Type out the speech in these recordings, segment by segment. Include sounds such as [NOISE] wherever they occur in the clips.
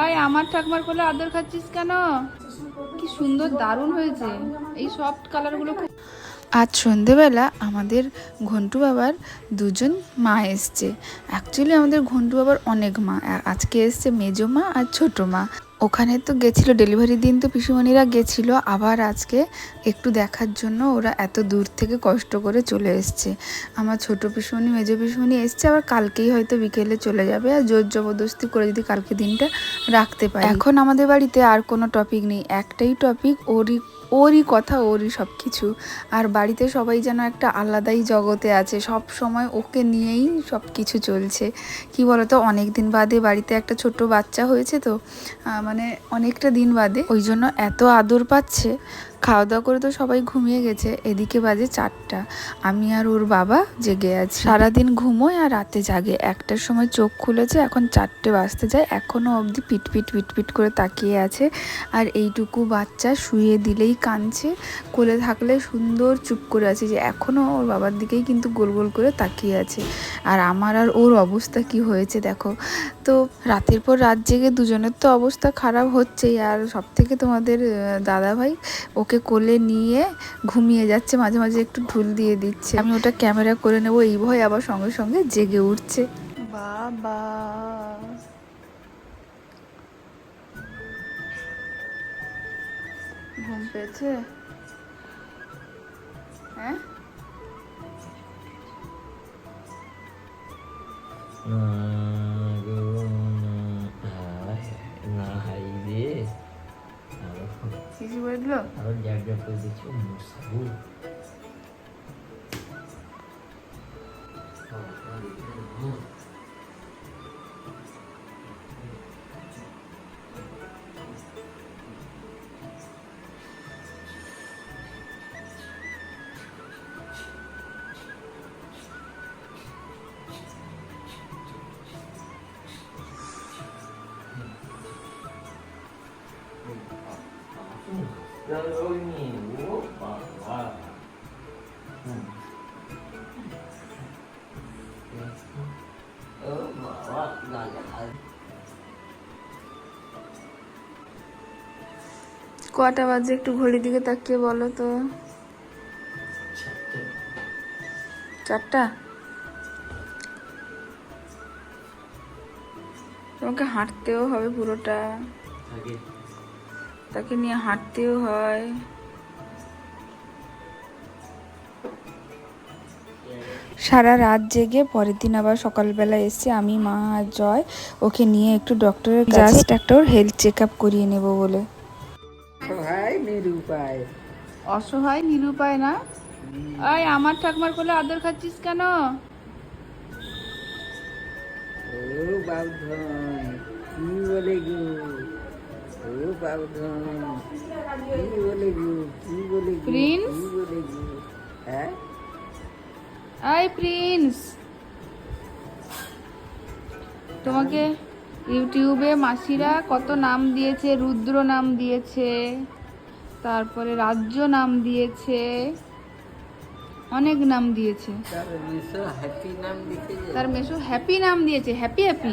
এই আমার ঠাকুমার কোলে আদর খাচ্ছিস কেন? কি সুন্দর দারুণ হয়েছে। এই সফট কালারগুলো খুব আজ সন্ধেবেলা আমাদের ঘন্টু বাবার দুজন মা এসছে। অ্যাকচুয়ালি আমাদের ঘন্টু বাবার অনেক মা আজকে এসছে মেজো মা আর ছোটো মা। ওখানে তো গেছিল ডেলিভারি দিন তো পিসুমণিরা গেছিল, আবার আজকে একটু দেখার জন্য ওরা এত দূর থেকে কষ্ট করে চলে এসছে। আমার ছোট পিসুমণি, মেজো পিসুমণি এসছে, আবার কালকেই হয়তো বিকেলে চলে যাবে, আর জোর জবরদস্তি করে যদি কালকে দিনটা রাখতে পারে। এখন আমাদের বাড়িতে আর কোনো টপিক নেই, একটাই টপিক ওরই ওরই কথা, ওরই সব কিছু আর বাড়িতে সবাই যেন একটা আলাদাই জগতে আছে, সব সময় ওকে নিয়েই সব কিছু চলছে। কি বলতো অনেক দিন বাদে বাড়িতে একটা ছোট বাচ্চা হয়েছে তো মানে অনেকটা দিন বাদে। ওই জন্য এত আদর পাচ্ছে। খাওয়া দাওয়া করে তো সবাই ঘুমিয়ে গেছে। এদিকে বাজে চারটা। আমি আর ওর বাবা জেগে আছি। সারাদিন ঘুমোয় আর রাতে জাগে। একটার সময় চোখ খুলেছে, এখন চারটে বাজতে যায়। এখনও অবধি পিটপিট পিটপিট করে তাকিয়ে আছে। আর এইটুকু বাচ্চা শুয়ে দিলেই কাঁদছে। কোলে থাকলে সুন্দর চুপ করে আছে যে এখনও ওর বাবার দিকেই কিন্তু গোল গোল করে তাকিয়ে আছে। আর আমার আর ওর অবস্থা কি হয়েছে দেখো। তো রাতের পর রাত জেগে দুজনের তো অবস্থা খারাপ হচ্ছেই। আর সব থেকে তোমাদের দাদা ভাই ওকে কোলে নিয়ে ঘুমিয়ে যাচ্ছে মাঝে মাঝে একটু ঢুল দিয়ে দিচ্ছে। আমি ওটা ক্যামেরা করে নেব এই ভয় আবার সঙ্গে সঙ্গে জেগে উঠছে। বাবা। ঘুম পেয়েছে? হ্যাঁ? বলল আরও জ্যাক জ্যাক করে দিচ্ছি মুসাবু কটা বাজে? একটু ঘড়ির দিকে তাকিয়ে বলো তো। চারটা? তোমাকে হাঁটতেও হবে পুরোটা। তাকে নিয়ে হাঁটতেও হয়। সারা রাত জেগে পরের দিন আবার সকালবেলা এসে আমি মা আর জয় ওকে নিয়ে একটু ডক্টরের জাস্ট একটা ওর হেলথ চেক আপ করিয়ে নেব বলে। সহায় নিরুপায়। অসহায় নিরুপায় না? এই আমার ঠাকুমার কোলে আদর খাচ্ছিস কেন? ও কি বলে গো? প্রিন্স? হ্যাঁ এই প্রিন্স তোমাকে ইউটিউবে মাসিরা কত নাম দিয়েছে রুদ্র নাম দিয়েছে তারপরে রাজ্য নাম দিয়েছে অনেক নাম দিয়েছে। তার মেশো হ্যাপি নাম দিয়েছে হ্যাপি হ্যাপি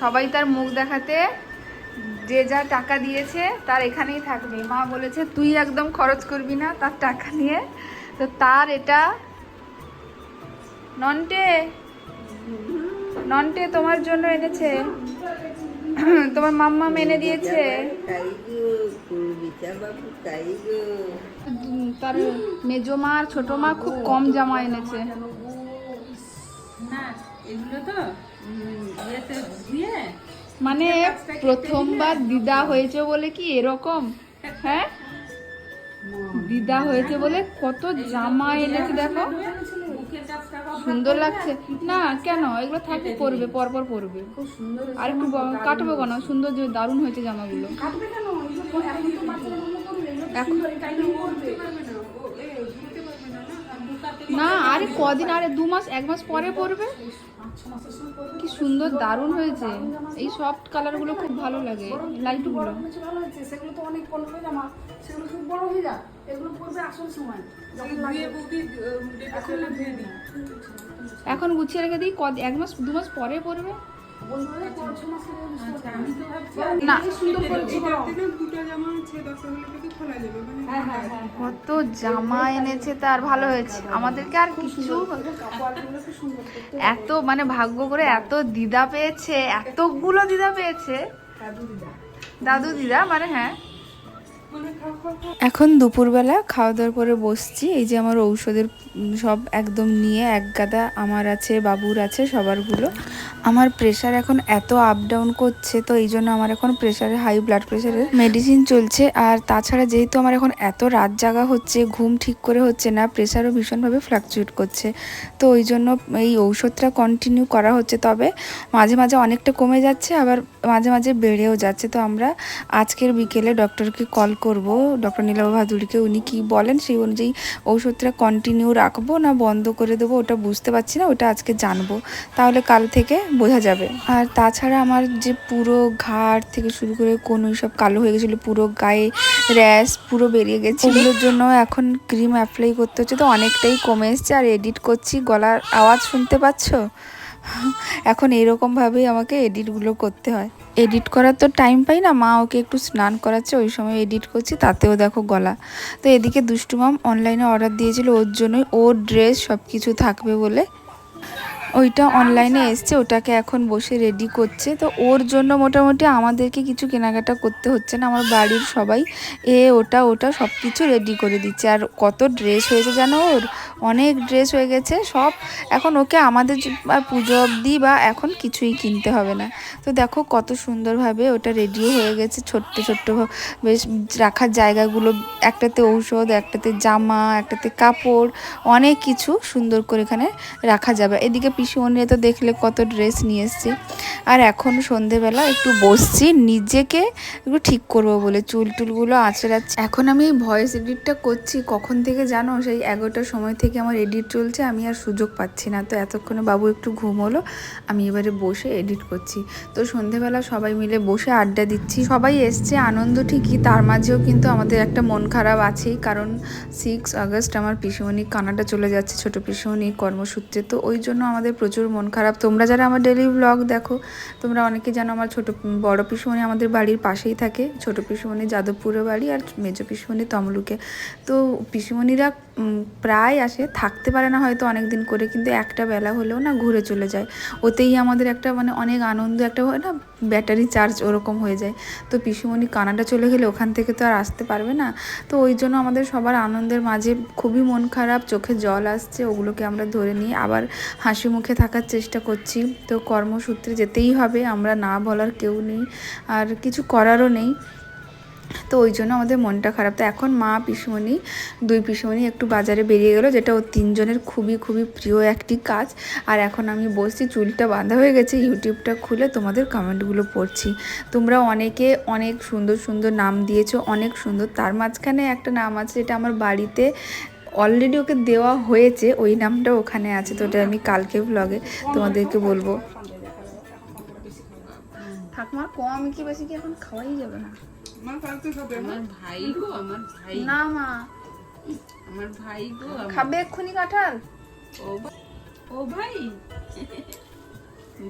সবাই তার মুখ দেখাতে যে যা টাকা দিয়েছে তার এখানেই থাকবে। মা বলেছে তুই একদম খরচ করবি না তার টাকা নিয়ে। তো তার এটা নন্টে নন্টে তোমার জন্য এনেছে। তোমার মাম্মা মেনে দিয়েছে। তার মেজো মা আর ছোট মা খুব কম জামা এনেছে। মানে প্রথমবার দিদা হয়েছে বলে কি এরকম? হ্যাঁ? দিদা হয়েছে বলে কত জামা এনেছে দেখো। সুন্দর লাগছে। না কেন? এগুলো থাকবে পরবে পরপর পরবে। আর একটু কাটবে কেন? সুন্দর যে দারুণ হয়েছে জামাগুলো। এখন না, আরে কদিন, আরে দু মাস, এক মাস পরে পরবে কি সুন্দর, দারুণ হয়েছে। এই সফট কালারগুলো খুব ভালো লাগে, লাইটগুলো। ভালো হয়েছে সেগুলো তো অনেক জামা সেগুলো খুব বড় হয়ে যায় এগুলো পড়বে আসল সময়। এখন গুছিয়ে রেখে দিই, কদ, এক মাস, দু মাস পরে পরবে হ্যাঁ, কত জামা এনেছে তার ভালো হয়েছে। আমাদেরকে আর কিছু এত মানে ভাগ্য করে এত দিদা পেয়েছে এতগুলো দিদা পেয়েছে। দাদু দিদা। মানে হ্যাঁ। এখন দুপুরবেলা খাওয়া দাওয়ার পরে বসছি। এই যে আমার ঔষধের সব একদম নিয়ে এক গাদা আমার আছে, বাবুর আছে, সবারগুলো। আমার প্রেশার এখন এত আপ ডাউন করছে, তো এই জন্য আমার এখন প্রেশারে হাই ব্লাড প্রেশারের মেডিসিন চলছে। আর তাছাড়া যেহেতু আমার এখন এত রাত জাগা হচ্ছে, ঘুম ঠিক করে হচ্ছে না প্রেশারও ভীষণভাবে ফ্লাকচুয়েট করছে। তো ওই জন্য এই ঔষধটা কন্টিনিউ করা হচ্ছে। তবে মাঝে মাঝে অনেকটা কমে যাচ্ছে, আবার মাঝে মাঝে বেড়েও যাচ্ছে। তো আমরা আজকের বিকেলে ডক্টরকে কল করব। ডক্টর নীলাভ ভাদুরীকে উনি কি বলেন সেই অনুযায়ী ওষুধটা কন্টিনিউ রাখব না বন্ধ করে দেবো ওটা বুঝতে পারছি না, ওটা আজকে জানব। তাহলে কাল থেকে বোঝা যাবে। আর তাছাড়া আমার যে পুরো ঘাড় থেকে শুরু করে কোন সব কালো হয়ে গেছিল, পুরো গায়ে র্যাশ পুরো বেরিয়ে গেছে ওগুলোর জন্য এখন ক্রিম অ্যাপ্লাই করতে হচ্ছে তো অনেকটাই কমে এসছে। আর এডিট করছি, গলার আওয়াজ শুনতে পাচ্ছো? এখন এরকমভাবেই আমাকে এডিটগুলো করতে হয়। এডিট করার তো টাইম পাই না। মা ওকে একটু স্নান করাচ্ছে, ওই সময় এডিট করছি, তাতেও দেখো গলা। তো এদিকে দুষ্টু মাম অনলাইনে অর্ডার দিয়েছিল, ওর জন্যই ওর ড্রেস সব কিছু থাকবে বলে। ওইটা অনলাইনে এসছে, ওটাকে এখন বসে রেডি করছে। তো ওর জন্য মোটামুটি আমাদেরকে কিছু কেনাকাটা করতে হচ্ছে না, আমার বাড়ির সবাই এ, ওটা ওটা সব কিছু রেডি করে দিচ্ছে। আর কত ড্রেস হয়েছে জানো ওর? অনেক ড্রেস হয়ে গেছে, সব। এখন ওকে আমাদের পুজো অবধি বা এখন কিছুই কিনতে হবে না। তো দেখো কত সুন্দরভাবে ওটা রেডিও হয়ে গেছে, ছোট্ট ছোট্ট বেশ রাখার জায়গাগুলো, একটাতে ঔষধ, একটাতে জামা, একটাতে কাপড়, অনেক কিছু সুন্দর করে এখানে রাখা যাবে। এদিকে পিসিমণি তো দেখলে কত ড্রেস নিয়ে এসছে। আর এখন সন্ধেবেলা একটু বসছি, নিজেকে একটু ঠিক করব বলে চুল টুলগুলো আঁচড়াচ্ছি এখন আমি ভয়েস এডিটটা করছি, কখন থেকে জানো সেই এগারোটার সময় থেকে আমার এডিট চলছে, আমি আর সুযোগ পাচ্ছি না। তো এতক্ষণে বাবু একটু ঘুম হলো, আমি এবারে বসে এডিট করছি। তো সন্ধেবেলা সবাই মিলে বসে আড্ডা দিচ্ছি। সবাই এসছে, আনন্দ ঠিকই, তার মাঝেও কিন্তু আমাদের একটা মন খারাপ আছেই, কারণ সিক্স আগস্ট আমার পিসিমণি কানাডা চলে যাচ্ছে, ছোট পিসিমণি কর্মসূত্রে। তো ওই জন্য আমাদের প্রচুর মন খারাপ। তোমরা যারা আমার ডেলি ব্লগ দেখো তোমরা অনেকে জানো আমার ছোটো বড় পিসুমণি আমাদের বাড়ির পাশেই থাকে। ছোটো পিসুমনি যাদবপুরের বাড়ি আর মেজো পিসুমণি তমলুকে। তো পিসুমণিরা প্রায় আসে, থাকতে পারে না হয়তো অনেক দিন করে, কিন্তু একটা বেলা হলেও না ঘুরে চলে যায়। ওতেই আমাদের একটা মানে অনেক আনন্দ একটা হয় না ব্যাটারি চার্জ ওরকম হয়ে যায়। তো পিসিমণি কানাডা চলে গেলে ওখান থেকে তো আর আসতে পারবে না। তো ওই জন্য আমাদের সবার আনন্দের মাঝে খুবই মন খারাপ, চোখে জল আসছে, ওগুলোকে আমরা ধরে নিয়ে আবার হাসি মুখে থাকার চেষ্টা করছি। তো কর্মসূত্রে যেতেই হবে, আমরা না বলার কেউ নেই। আর কিছু করারও নেই। তো ওই জন্য আমাদের মনটা খারাপ। তো এখন মা পিসুমণি, দুই পিসুমণি একটু বাজারে বেরিয়ে গেলো, যেটা ও তিনজনের খুবই খুবই প্রিয় একটি কাজ। আর এখন আমি বসছি, চুলটা বাঁধা হয়ে গেছে, ইউটিউবটা খুলে তোমাদের কমেন্টগুলো পড়ছি। তোমরা অনেকে অনেক সুন্দর সুন্দর নাম দিয়েছ, অনেক সুন্দর। তার মাঝখানে একটা নাম আছে, যেটা আমার বাড়িতে অলরেডি ওকে দেওয়া হয়েছে, ওই নামটা ওখানে আছে। তো ওটা আমি কালকে ব্লগে তোমাদেরকে বলব। ঠাকুমার কম কি বেশি কি এখন খাওয়াই যাবে না? আমার ভাই গো আমার ভাই। না মা। আমার ভাই গো খাবে এক্ষুনি কাঁঠাল? ও ও ভাই।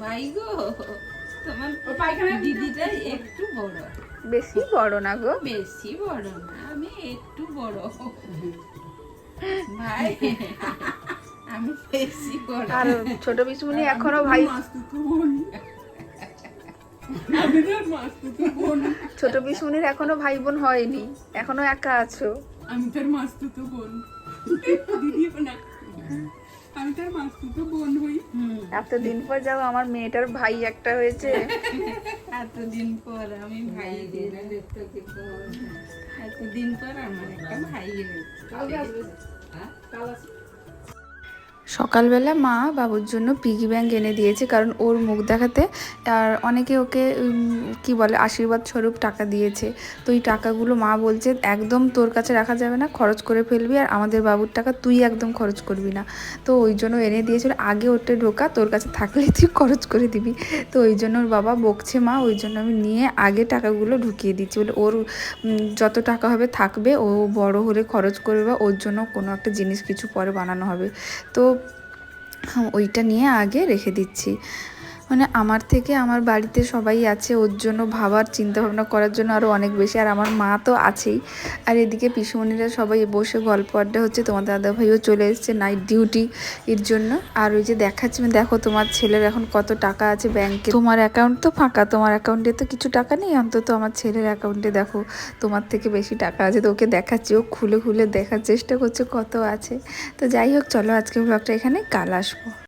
ভাই গো তোমার দিদিটা একটু বড়। বেশি বড় না গো? বেশি বড় না আমি একটু বড়। ভাই [LAUGHS] আমি বেশি বড়। আর ছোট পিসমুনি এখনও ভাই ছোট পিসমুনির এখনও ভাই বোন হয়নি। এখনও একা আছো। আমি তার মাস্তুতো বোন। না। আমি তার মাস্তুতো বোন হই। এতদিন পর যাও আমার মেয়েটার ভাই একটা হয়েছে। এতদিন পর আমি ভাই এতদিন পর। আমার একটা ভাই হয়েছে। সকালবেলা মা বাবুর জন্য পিগি ব্যাংক এনে দিয়েছে, কারণ ওর মুখ দেখাতে আর অনেকে ওকে কি বলে, আশীর্বাদ স্বরূপ টাকা দিয়েছে। তো এই টাকাগুলো মা বলছে, একদম তোর কাছে রাখা যাবে না, খরচ করে ফেলবি আর আমাদের বাবুর টাকা তুই একদম খরচ করবি না। তো ওই জন্য এনে দিয়েছিল, আগে ওটা ঢোকা, তোর কাছে থাকলে তুই খরচ করে দিবি। তো ওই জন্য ওর বাবা বকছে মা, ওই জন্য আমি নিয়ে আগে টাকাগুলো ঢুকিয়ে দিচ্ছি বলে ওর যত টাকা হবে থাকবে, ও বড় হলে খরচ করবে বা ওর জন্য কোনো একটা জিনিস কিছু পরে বানানো হবে। তো ওইটা নিয়ে আগে রেখে দিচ্ছি। মানে আমার থেকে আমার বাড়িতে সবাই আছে, ওর জন্য ভাবার চিন্তা ভাবনা করার জন্য আরও অনেক বেশি। আর আমার মা তো আছেই। আর এদিকে পিসুমণিরা সবাই বসে গল্প আড্ডা হচ্ছে, তোমার দাদা ভাইও চলে এসছে নাইট ডিউটি এর জন্য। আর ওই যে দেখাচ্ছি মানে দেখো তোমার ছেলের এখন কত টাকা আছে ব্যাংকে তোমার অ্যাকাউন্ট তো ফাঁকা, তোমার অ্যাকাউন্টে তো কিছু টাকা নেই, অন্তত আমার ছেলের অ্যাকাউন্টে দেখো তোমার থেকে বেশি টাকা আছে। তো ওকে দেখাচ্ছি, ও খুলে খুলে দেখার চেষ্টা করছে কত আছে। তো যাই হোক, চলো আজকে ব্লগটা এখানে, কাল আসব।